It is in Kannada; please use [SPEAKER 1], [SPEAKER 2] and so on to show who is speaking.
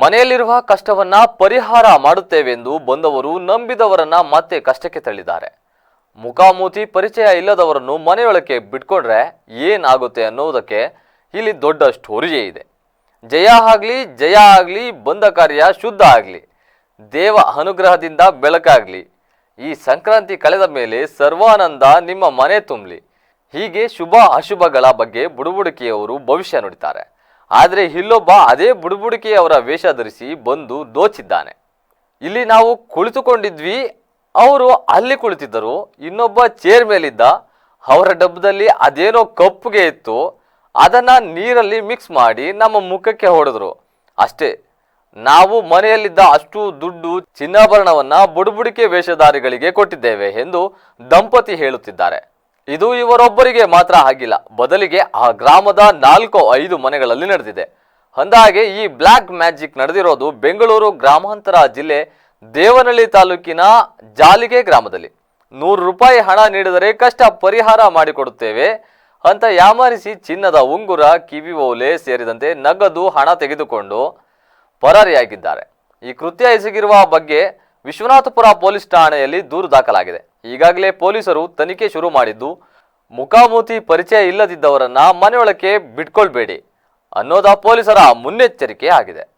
[SPEAKER 1] ಮನೆಯಲ್ಲಿರುವ ಕಷ್ಟವನ್ನ ಪರಿಹಾರ ಮಾಡುತ್ತೇವೆಂದು ಬಂದವರು ನಂಬಿದವರನ್ನ ಮತ್ತೆ ಕಷ್ಟಕ್ಕೆ ತಳ್ಳಿದ್ದಾರೆ. ಮುಖಾಮುಖಿ ಪರಿಚಯ ಇಲ್ಲದವರನ್ನು ಮನೆಯೊಳಕ್ಕೆ ಬಿಟ್ಕೊಂಡ್ರೆ ಏನಾಗುತ್ತೆ ಅನ್ನೋದಕ್ಕೆ ಇಲ್ಲಿ ದೊಡ್ಡ ಸ್ಟೋರಿಯೇ ಇದೆ. ಜಯ ಆಗಲಿ ಜಯ ಆಗಲಿ, ಬಂದ ಕಾರ್ಯ ಶುದ್ಧ ಆಗಲಿ, ದೇವ ಅನುಗ್ರಹದಿಂದ ಬೆಳಕಾಗ್ಲಿ, ಈ ಸಂಕ್ರಾಂತಿ ಕಳೆದ ಮೇಲೆ ಸರ್ವಾನಂದ ನಿಮ್ಮ ಮನೆ ತುಂಬಲಿ. ಹೀಗೆ ಶುಭ ಅಶುಭಗಳ ಬಗ್ಗೆ ಬುಡಬುಡಿಕೆಯವರು ಭವಿಷ್ಯ ನುಡಿತಾರೆ. ಆದರೆ ಇಲ್ಲೊಬ್ಬ ಅದೇ ಬುಡುಬುಡುಕಿಯವರ ವೇಷ ಧರಿಸಿ ಬಂದು ದೋಚಿದ್ದಾನೆ. ಇಲ್ಲಿ ನಾವು ಕುಳಿತುಕೊಂಡಿದ್ವಿ, ಅವರು ಅಲ್ಲಿ ಕುಳಿತಿದ್ದರು, ಇನ್ನೊಬ್ಬ ಚೇರ್ ಮೇಲಿದ್ದ, ಅವರ ಡಬ್ಬದಲ್ಲಿ ಅದೇನೋ ಕಪ್ಪುಗೆ ಇತ್ತು, ಅದನ್ನು ನೀರಲ್ಲಿ ಮಿಕ್ಸ್ ಮಾಡಿ ನಮ್ಮ ಮುಖಕ್ಕೆ ಹೊಡೆದ್ರು. ಅಷ್ಟೇ, ನಾವು ಮನೆಯಲ್ಲಿದ್ದ ಅಷ್ಟು ದುಡ್ಡು ಚಿನ್ನಾಭರಣವನ್ನು ಬುಡುಬುಡಿಕೆ ವೇಷಧಾರಿಗಳಿಗೆ ಕೊಟ್ಟಿದ್ದೇವೆ ಎಂದು ದಂಪತಿ ಹೇಳುತ್ತಿದ್ದಾರೆ. ಇದು ಇವರೊಬ್ಬರಿಗೆ ಮಾತ್ರ ಆಗಿಲ್ಲ. ಬದಲಿಗೆ ಆ ಗ್ರಾಮದ ನಾಲ್ಕು ಐದು ಮನೆಗಳಲ್ಲಿ ನಡೆದಿದೆ. ಅಂದಾಗೆ ಈ ಬ್ಲ್ಯಾಕ್ ಮ್ಯಾಜಿಕ್ ನಡೆದಿರೋದು ಬೆಂಗಳೂರು ಗ್ರಾಮಾಂತರ ಜಿಲ್ಲೆ ದೇವನಹಳ್ಳಿ ತಾಲೂಕಿನ ಜಾಲಿಗೆ ಗ್ರಾಮದಲ್ಲಿ. ನೂರು ರೂಪಾಯಿ ಹಣ ನೀಡಿದರೆ ಕಷ್ಟ ಪರಿಹಾರ ಮಾಡಿಕೊಡುತ್ತೇವೆ ಅಂತ ಯಾಮಾರಿಸಿ ಚಿನ್ನದ ಉಂಗುರ, ಕಿವಿ ಓಲೆ ಸೇರಿದಂತೆ ನಗದು ಹಣ ತೆಗೆದುಕೊಂಡು ಪರಾರಿಯಾಗಿದ್ದಾರೆ. ಈ ಕೃತ್ಯ ಎಸಗಿರುವ ಬಗ್ಗೆ ವಿಶ್ವನಾಥಪುರ ಪೊಲೀಸ್ ಠಾಣೆಯಲ್ಲಿ ದೂರು ದಾಖಲಾಗಿದೆ. ಈಗಾಗಲೇ ಪೊಲೀಸರು ತನಿಖೆ ಶುರು ಮಾಡಿದ್ದು, ಮುಖಾಮುಖಿ ಪರಿಚಯ ಇಲ್ಲದಿದ್ದವರನ್ನ ಮನೆಯೊಳಕ್ಕೆ ಬಿಟ್ಕೊಳ್ಬೇಡಿ ಅನ್ನೋದ ಪೊಲೀಸರ ಮುನ್ನೆಚ್ಚರಿಕೆ ಆಗಿದೆ.